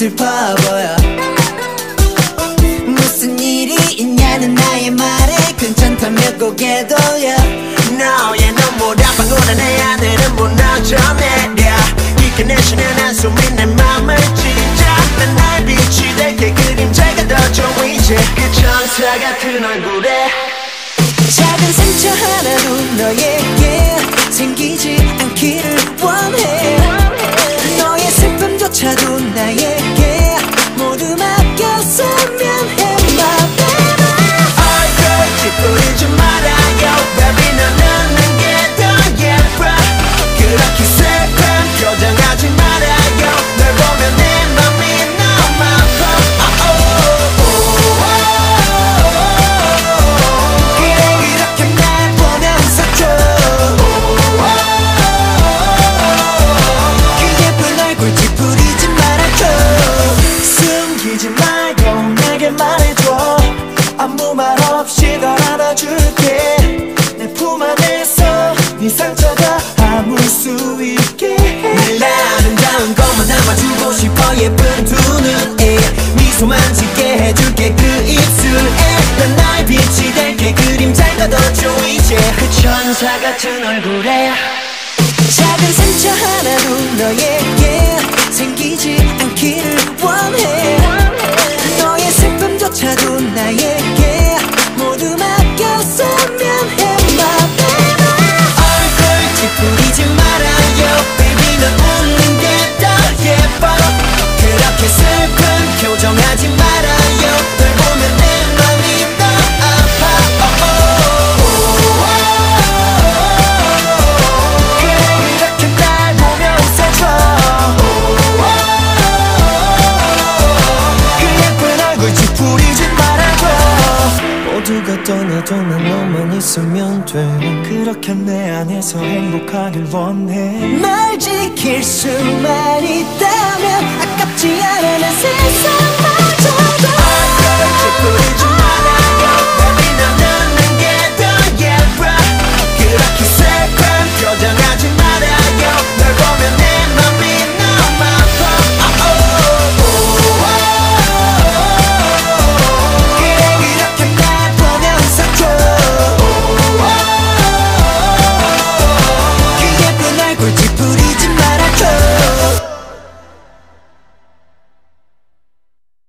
사실 바보야 무슨 일이 있냐는 나의 말에 괜찮다며 고개 돌려 너의 눈물 앞방울에 내 하늘은 무너져 내려 깊게 내쉬는 한숨이 내 맘을 찢어. 난날 빛이 될게 그림자가 더 좋아 이제. 그 천사 같은 얼굴에 작은 상처 하나도 너에게 생기지 않기 네 상처가 아물 수 있게 늘 아름다운 것만 남아주고 싶어 예쁜 두 눈에 미소만 짓게 해줄게 그 입술에. 난 나의 빛이 될게. 그림자가 더 좋아 이제. 그 천사 같은 얼굴에 작은 상처 하나도 너에게 생기지 모두가 떠나도 난 너만 있으면 돼. 그렇게 내 안에서 행복하길 원해. 날 지킬 수만 있다면 아깝지 않아 난 세상